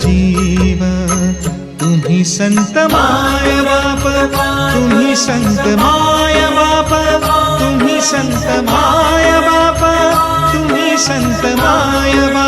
जीव। तुम्ही संत माय बाप तुम्ही संत माय बाप तुम्ही संत माय बाप तुम्ही संत माय बाप।